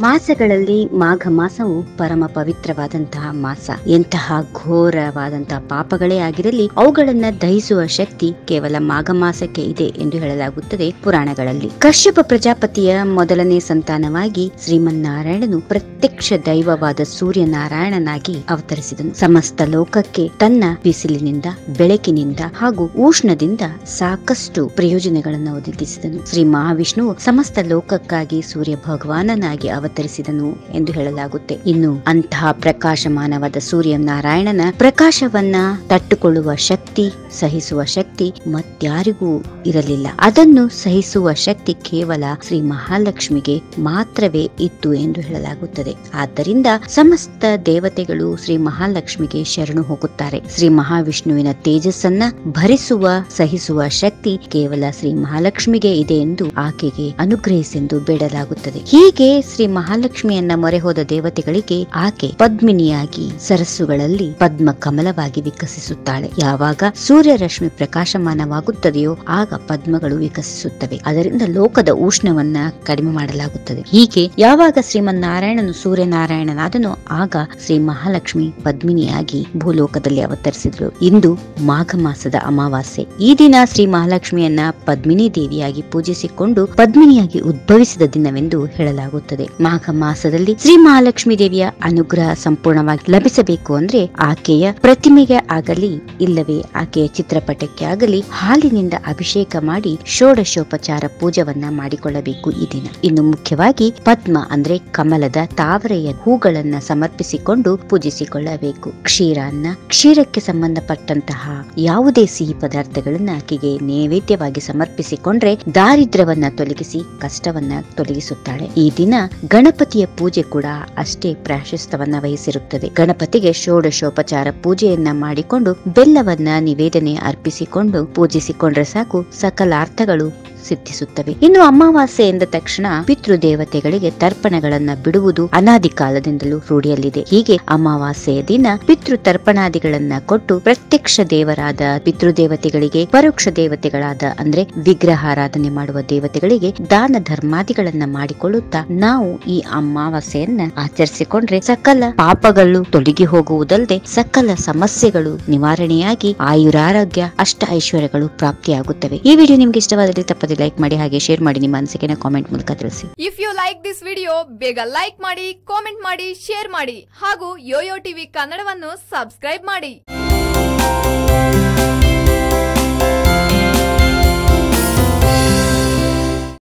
ಮಾಸಗಳಲ್ಲಿ ಮಾಘ ಮಾಸವು ಪರಮ ಪವಿತ್ರವಾದಂತಹ ಮಾಸ. ಎಂತಹ ಘೋರವಾದಂತಹ ಪಾಪಗಳೇ ಆಗಿರಲಿ, ಅವುಗಳನ್ನ ದಹಿಸುವ ಶಕ್ತಿ ಕೇವಲ ಮಾಘ ಮಾಸಕ್ಕೆ ಇದೆ ಎಂದು ಹೇಳಲಾಗುತ್ತದೆ ಪುರಾಣಗಳಲ್ಲಿ. ಕಶ್ಯಪ ಪ್ರಜಾಪತಿಯ ಮೊದಲನೇ ಸಂತಾನವಾಗಿ ಶ್ರೀಮನ್ನಾರಾಯಣನು ಪ್ರತ್ಯಕ್ಷ ದೈವವಾದ ಸೂರ್ಯನಾರಾಯಣನಾಗಿ ಅವತರಿಸಿದನು. ಸಮಸ್ತ ಲೋಕಕ್ಕೆ ತನ್ನ ಬಿಸಿಲಿನಿಂದ, ಬೆಳಕಿನಿಂದ ಹಾಗೂ ಉಷ್ಣದಿಂದ ಸಾಕಷ್ಟು ಪ್ರಯೋಜನಗಳನ್ನು ಒದಗಿಸಿದನು. ಶ್ರೀ ಮಹಾವಿಷ್ಣುವು ಸಮಸ್ತ ಲೋಕಕ್ಕಾಗಿ ಸೂರ್ಯ ಭಗವಾನನಾಗಿ ಅವತರಿಸಿದನು. ಎಂದು ಹೇಳಲಾಗುತ್ತೆ. ಇನ್ನು ಅಂತಹ ಪ್ರಕಾಶಮಾನವಾದ ಸೂರ್ಯ ನಾರಾಯಣನ ಪ್ರಕಾಶವನ್ನ ತಟ್ಟುಕೊಳ್ಳುವ ಶಕ್ತಿ, ಸಹಿಸುವ ಶಕ್ತಿ ಮತ್ಯಾರಿಗೂ ಇರಲಿಲ್ಲ. ಅದನ್ನು ಸಹಿಸುವ ಶಕ್ತಿ ಕೇವಲ ಶ್ರೀ ಮಹಾಲಕ್ಷ್ಮಿಗೆ ಮಾತ್ರವೇ ಇತ್ತು ಎಂದು ಹೇಳಲಾಗುತ್ತದೆ. ಆದ್ದರಿಂದ ಸಮಸ್ತ ದೇವತೆಗಳು ಶ್ರೀ ಮಹಾಲಕ್ಷ್ಮಿಗೆ ಶರಣು ಹೋಗುತ್ತಾರೆ. ಶ್ರೀ ಮಹಾವಿಷ್ಣುವಿನ ತೇಜಸ್ಸನ್ನ ಭರಿಸುವ, ಸಹಿಸುವ ಶಕ್ತಿ ಕೇವಲ ಶ್ರೀ ಮಹಾಲಕ್ಷ್ಮಿಗೆ ಇದೆ ಎಂದು ಆಕೆಗೆ ಅನುಗ್ರಹಿಸೆಂದು ಬೇಡಲಾಗುತ್ತದೆ. ಹೀಗೆ ಶ್ರೀ ಮಹಾಲಕ್ಷ್ಮಿಯನ್ನ ಮೊರೆ ಹೋದ ದೇವತೆಗಳಿಗೆ ಆಕೆ ಪದ್ಮಿನಿಯಾಗಿ ಸರಸ್ಸುಗಳಲ್ಲಿ ಪದ್ಮ ಕಮಲವಾಗಿ ವಿಕಸಿಸುತ್ತಾಳೆ. ಯಾವಾಗ ಸೂರ್ಯರಶ್ಮಿ ಪ್ರಕಾಶಮಾನವಾಗುತ್ತದೆಯೋ ಆಗ ಪದ್ಮಗಳು ವಿಕಸಿಸುತ್ತವೆ. ಅದರಿಂದ ಲೋಕದ ಉಷ್ಣವನ್ನ ಕಡಿಮೆ ಮಾಡಲಾಗುತ್ತದೆ. ಹೀಗೆ ಯಾವಾಗ ಶ್ರೀಮನ್ನಾರಾಯಣನು ಸೂರ್ಯನಾರಾಯಣನಾದನೋ ಆಗ ಶ್ರೀ ಮಹಾಲಕ್ಷ್ಮಿ ಪದ್ಮಿನಿಯಾಗಿ ಭೂಲೋಕದಲ್ಲಿ ಅವತರಿಸಿದ್ರು ಇಂದು ಮಾಘ ಮಾಸದ ಅಮಾವಾಸ್ಯೆ. ಈ ದಿನ ಶ್ರೀ ಮಹಾಲಕ್ಷ್ಮಿಯನ್ನ ಪದ್ಮಿನಿ ದೇವಿಯಾಗಿ ಪೂಜಿಸಿಕೊಂಡು ಪದ್ಮಿನಿಯಾಗಿ ಉದ್ಭವಿಸಿದ ದಿನವೆಂದು ಹೇಳಲಾಗುತ್ತದೆ. ಮಾಘ ಮಾಸದಲ್ಲಿ ಶ್ರೀ ಮಹಾಲಕ್ಷ್ಮಿ ದೇವಿಯ ಅನುಗ್ರಹ ಸಂಪೂರ್ಣವಾಗಿ ಲಭಿಸಬೇಕು ಅಂದ್ರೆ ಆಕೆಯ ಪ್ರತಿಮೆಗೆ ಆಗಲಿ, ಇಲ್ಲವೇ ಆಕೆಯ ಚಿತ್ರಪಟಕ್ಕೆ ಆಗಲಿ ಹಾಲಿನಿಂದ ಅಭಿಷೇಕ ಮಾಡಿ ಷೋಡಶೋಪಚಾರ ಪೂಜವನ್ನ ಮಾಡಿಕೊಳ್ಳಬೇಕು ಈ ದಿನ. ಇನ್ನು ಮುಖ್ಯವಾಗಿ ಪದ್ಮ ಅಂದ್ರೆ ಕಮಲದ ತಾವರೆಯ ಹೂಗಳನ್ನ ಸಮರ್ಪಿಸಿಕೊಂಡು ಪೂಜಿಸಿಕೊಳ್ಳಬೇಕು. ಕ್ಷೀರಾನ್ನ, ಕ್ಷೀರಕ್ಕೆ ಸಂಬಂಧಪಟ್ಟಂತಹ ಯಾವುದೇ ಸಿಹಿ ಪದಾರ್ಥಗಳನ್ನ ಆಕೆಗೆ ನೈವೇದ್ಯವಾಗಿ ಸಮರ್ಪಿಸಿಕೊಂಡ್ರೆ ದಾರಿದ್ರ್ಯವನ್ನ ತೊಲಗಿಸಿ ಕಷ್ಟವನ್ನ ತೊಲಗಿಸುತ್ತಾಳೆ. ಈ ದಿನ ಗಣಪತಿಯ ಪೂಜೆ ಕೂಡ ಅಷ್ಟೇ ಪ್ರಾಶಸ್ತ್ಯವನ್ನ ವಹಿಸಿರುತ್ತದೆ. ಗಣಪತಿಗೆ ಷೋಡಶೋಪಚಾರ ಪೂಜೆಯನ್ನ ಮಾಡಿಕೊಂಡು ಬೆಲ್ಲವನ್ನ ನಿವೇದನೆ ಅರ್ಪಿಸಿಕೊಂಡು ಪೂಜಿಸಿಕೊಂಡ್ರೆ ಸಾಕು ಸಕಲಾರ್ಥಗಳು ಸಿದ್ಧಿಸುತ್ತವೆ. ಇನ್ನು ಅಮಾವಾಸ್ಯೆ ಎಂದ ತಕ್ಷಣ ಪಿತೃ ದೇವತೆಗಳಿಗೆ ತರ್ಪಣಗಳನ್ನ ಬಿಡುವುದು ಅನಾದಿ ಕಾಲದಿಂದಲೂ ರೂಢಿಯಲ್ಲಿದೆ. ಹೀಗೆ ಅಮಾವಾಸ್ಯೆಯ ದಿನ ಪಿತೃ ತರ್ಪಣಾದಿಗಳನ್ನ ಕೊಟ್ಟು ಪ್ರತ್ಯಕ್ಷ ದೇವರಾದ ಪಿತೃದೇವತೆಗಳಿಗೆ, ಪರೋಕ್ಷ ದೇವತೆಗಳಾದ ಅಂದ್ರೆ ವಿಗ್ರಹಾರಾಧನೆ ಮಾಡುವ ದೇವತೆಗಳಿಗೆ ದಾನ ಧರ್ಮಾದಿಗಳನ್ನ ಮಾಡಿಕೊಳ್ಳುತ್ತಾ ನಾವು ಈ ಅಮಾವಾಸ್ಯೆಯನ್ನ ಆಚರಿಸಿಕೊಂಡ್ರೆ ಸಕಲ ಪಾಪಗಳು ತೊಲಗಿ ಹೋಗುವುದಲ್ಲದೆ ಸಕಲ ಸಮಸ್ಯೆಗಳು ನಿವಾರಣೆಯಾಗಿ ಆಯುರಾರೋಗ್ಯ, ಅಷ್ಟ ಐಶ್ವರ್ಯಗಳು ಪ್ರಾಪ್ತಿಯಾಗುತ್ತವೆ. ಈ ವಿಡಿಯೋ ನಿಮ್ಗೆ ಇಷ್ಟವಾದಲ್ಲಿ ತಪ್ಪದೆ ಲೈಕ್ ಮಾಡಿ ಹಾಗೆ ಶೇರ್ ಮಾಡಿ ನಿಮ್ಮ ಅನಿಸಿಕೆನ ಕಾಮೆಂಟ್ ಮೂಲಕ ತಿಳಿಸಿ. If you like this video ಬೇಗ ಲೈಕ್ ಮಾಡಿ, ಕಾಮೆಂಟ್ ಮಾಡಿ, ಶೇರ್ ಮಾಡಿ ಹಾಗೂ ಯೋಯೋ ಟಿವಿ ಕನ್ನಡವನ್ನು ಸಬ್ಸ್ಕ್ರೈಬ್ ಮಾಡಿ.